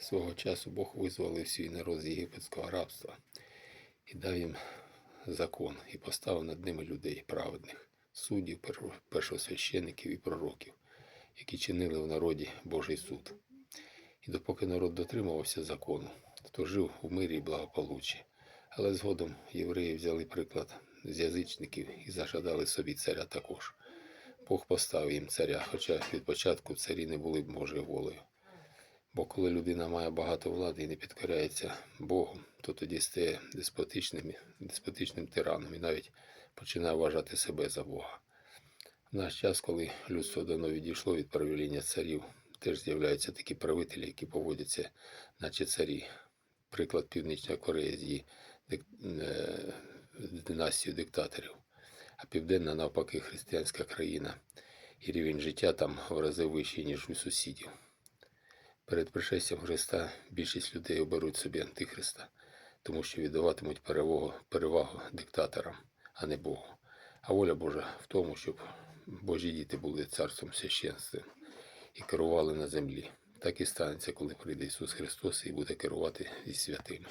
Свого часу Бог визволив свій народ з єгипетського рабства і дав їм закон, і поставив над ними людей праведних, суддів, першосвящеників і пророків, які чинили в народі Божий суд. І допоки народ дотримувався закону, то жив у мирі і благополуччі. Але згодом євреї взяли приклад з язичників і зажадали собі царя також. Бог поставив їм царя, хоча від початку царі не були Божою волею. Бо коли людина має багато влади і не підкоряється Богу, то тоді стає деспотичним, деспотичним тираном і навіть починає вважати себе за Бога. В наш час, коли людство давно відійшло від правління царів, теж з'являються такі правителі, які поводяться, наче царі. Приклад Північної Кореї з її дик... е, династією диктаторів, а південна навпаки християнська країна, і рівень життя там в рази вищий, ніж у сусідів. Перед пришестям Христа більшість людей оберуть собі Антихриста, тому що віддаватимуть перевагу, перевагу диктаторам, а не Богу. А воля Божа в тому, щоб Божі діти були царством священством і керували на землі. Так і станеться, коли прийде Ісус Христос і буде керувати зі святими.